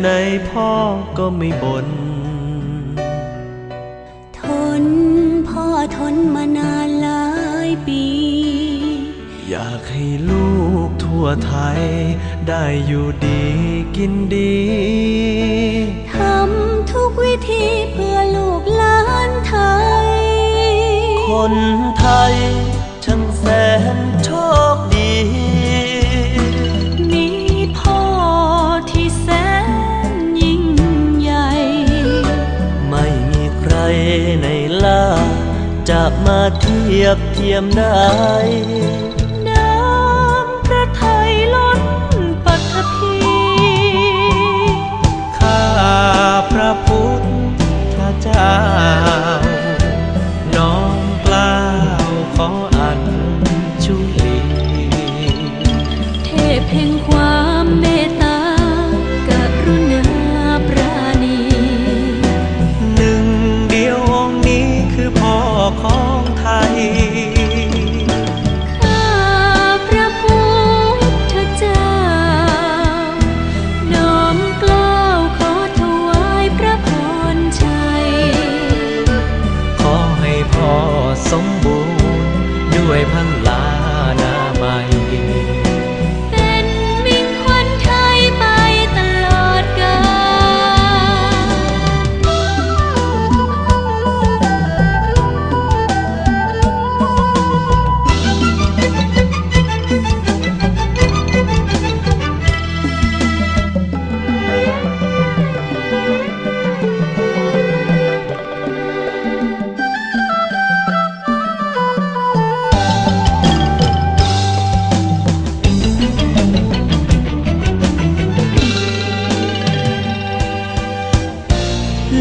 ไหนพ่อก็ไม่บน่นทนพ่อทนมานานหลายปี อยากให้ลูกทั่วไทย ได้อยู่ดีกินดีทำทุกวิธีเพื่อลูกหลานไทย คนไทยช่างแสนโชค จะมาเทียบเทียมได้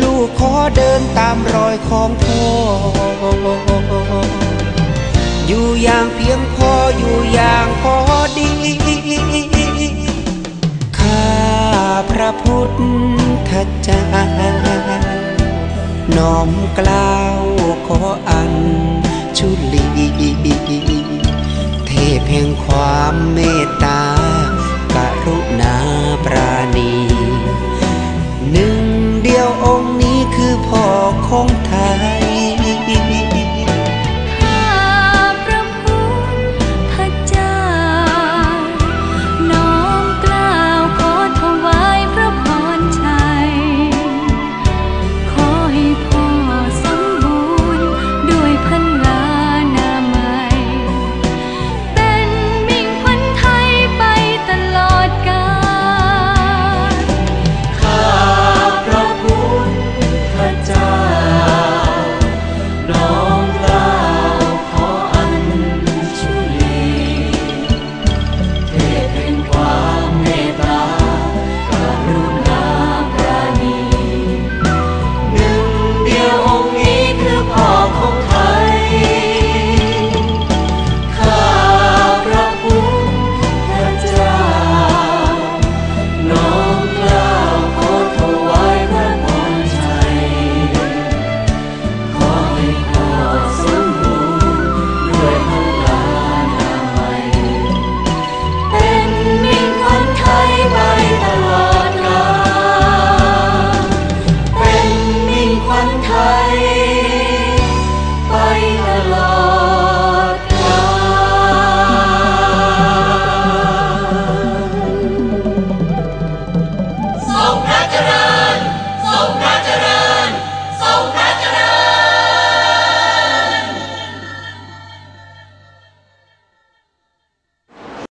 ลูกขอเดินตามรอยของพ่อ อยู่อย่างเพียงพออยู่อย่างพอดี ข้าพระพุทธเจ้าน้อมกล้าวขออัญชุลี เทพแห่งความเมตตา